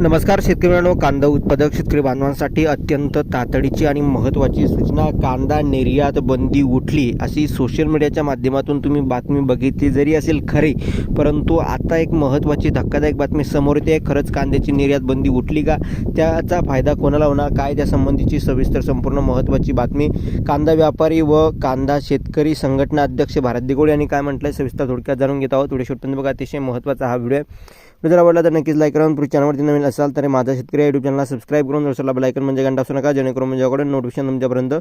नमस्कार शेतकरी मित्रांनो कांदा उत्पादक शेतकरी बांधवांसाठी अत्यंत तातडीची आणि महत्त्वाची सूचना. कांदा निर्यात बंदी उठली अशी सोशल मीडियाच्या माध्यमातून तुम्ही बातमी बघितली जरी असेल खरी परंतु आता एक महत्त्वाची धक्कादायक बातमी समोर येते. खरंच कांद्याची निर्यात बंदी उठली का? त्याचा फायदा कोणाला होणार? काय त्यासंबंधीची सविस्तर संपूर्ण महत्त्वाची बातमी. कांदा व्यापारी व कांदा शेतकरी संघटना अध्यक्ष भारत दिगोळे यांनी काय म्हटलं सविस्तर थोडक्यात जाणून घेत आहोत. थोडे शेवटपर्यंत बघा. अतिशय महत्त्वाचा हा व्हिडिओ आहे. जर आवडला तर नक्कीच लाईक करा पुढे चॅनलवरती नवीन असाल तर माझा शेतकरी यूट्यूब चॅनलला सबस्क्राईब करून दुसरा बेलायकन म्हणजे घंटा असू नका जेणेकरून माझ्याकडे नोटिफिकेशन तुमच्यापर्यंत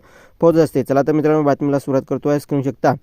पोहोचत असते. चला तर मित्रांनो बातमीला सुरुवात करतो. आहे स्क्रीन शकता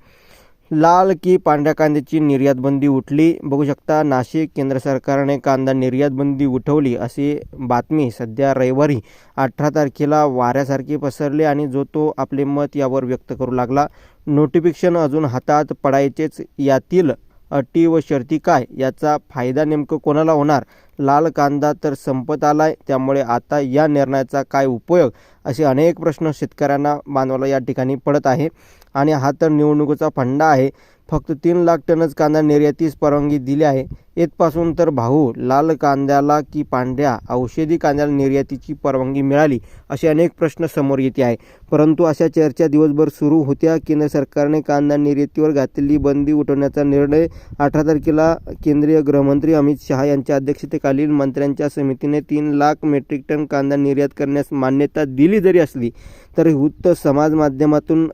लाल की पांढऱ्या कांद्याची निर्यात बंदी उठली. बघू शकता नाशिक केंद्र सरकारने कांदा निर्यात बंदी उठवली अशी बातमी सध्या रविवारी अठरा तारखेला वाऱ्यासारखी पसरली आणि जो तो आपले मत यावर व्यक्त करू लागला. नोटिफिकेशन अजून हातात पडायचेच. यातील अटी व शर्ती काय? याचा फायदा नेमकं कोणाला होणार? लाल कांदा तर संपत आला आहे त्यामुळे आता या निर्णयाचा काय उपयोग? असे अनेक प्रश्न शेतकऱ्यांना बांधवाला या ठिकाणी पडत आहे. आणि हा तर निवडणुकीचा फंडा आहे. फक्त तीन लाख टनच कांदा निर्यातीस परवानगी दिली आहे. येथपासून तर भाऊ लाल कांद्याला की पांढऱ्या औषधी कांद्याला निर्यातीची परवानगी मिळाली असे अनेक प्रश्न समोर येते आहे. परंतु अशा चर्चा दिवसभर सुरू होत्या. केंद्र सरकारने कांदा निर्यातीवर घातलेली बंदी उठवण्याचा निर्णय अठरा तारखेला केंद्रीय गृहमंत्री अमित शहा यांच्या अध्यक्षते अध्यक्षतेखालील मंत्र्यांच्या समितीने तीन लाख मेट्रिक टन कांदा निर्यात करण्यास मान्यता दिली जरी असली तरी वृत्त समाज माध्यमातून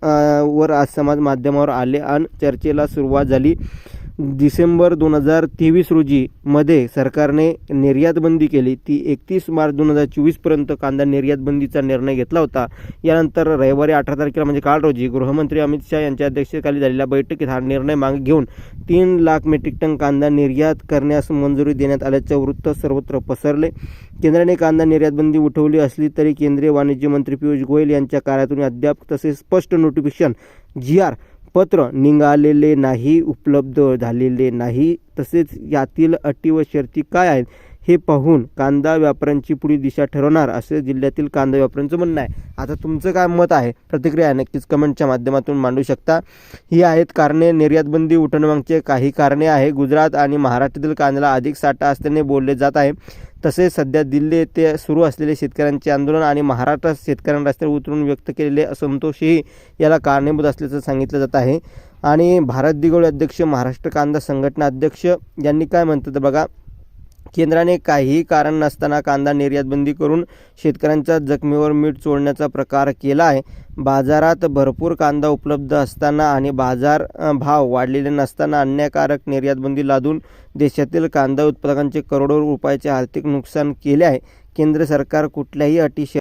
वर आज समाज माध्यमावर आले आणि चर्चेला सुरुवात झाली. डिसेंबर दोन हजार तेवीस रोजी मध्ये सरकारने निर्यातबंदी केली. ती एकतीस मार्च दोन हजार चोवीसपर्यंत कांदा निर्यातबंदीचा निर्णय घेतला होता. यानंतर रविवारी अठरा तारखेला म्हणजे काल रोजी गृहमंत्री अमित शहा यांच्या अध्यक्षतेखाली झालेल्या बैठकीत हा निर्णय मागे घेऊन तीन लाख मेट्रिक टन कांदा निर्यात करण्यास मंजुरी देण्यात आल्याचे वृत्त सर्वत्र पसरले. केंद्राने कांदा निर्यातबंदी उठवली असली तरी केंद्रीय वाणिज्य मंत्री पियुष गोयल यांच्या कार्यातून अद्याप तसे स्पष्ट नोटिफिकेशन जी आर पत्र निघालेले नाही उपलब्ध झालेले नाही तसेच यातील अटी व शर्ती काय आहेत? हे पाहून कांदा व्यापाऱ्यांची पुढील दिशा ठरवणार असे जिल्ह्यातील कांदा व्यापाऱ्यांचं म्हणणं आहे. आता तुमचं काय मत आहे? प्रतिक्रिया नक्कीच कमेंटच्या माध्यमातून मांडू शकता. ही आहेत कारणे. निर्यातबंदी उठणमागचे काही कारणे आहे. गुजरात आणि महाराष्ट्रातील कांद्याला अधिक साठा असल्याने बोलले जात आहे. तसेच सध्या दिल्ली येथे सुरू असलेले शेतकऱ्यांचे आंदोलन आणि महाराष्ट्रात शेतकऱ्यांना रस्त्यावर उतरून व्यक्त केलेले असंतोषही याला कारणीभूत असल्याचं सांगितलं जात आहे. आणि भारत दिगोळे अध्यक्ष महाराष्ट्र कांदा संघटना अध्यक्ष यांनी काय म्हणतात बघा? केंद्राने काहीही कारण नसताना कांदा निर्यातबंदी करून शेतकऱ्यांच्या जखमीवर मीठ चोळण्याचा प्रकार केला आहे. बाजारात भरपूर कांदा उपलब्ध असताना आणि बाजार भाव वाढलेले नसताना अन्यायकारक निर्यातबंदी लादून देशातील कांदा उत्पादकांचे करोडो रुपयाचे आर्थिक नुकसान केले आहे. केंद्र सरकार कुठल्याही अटी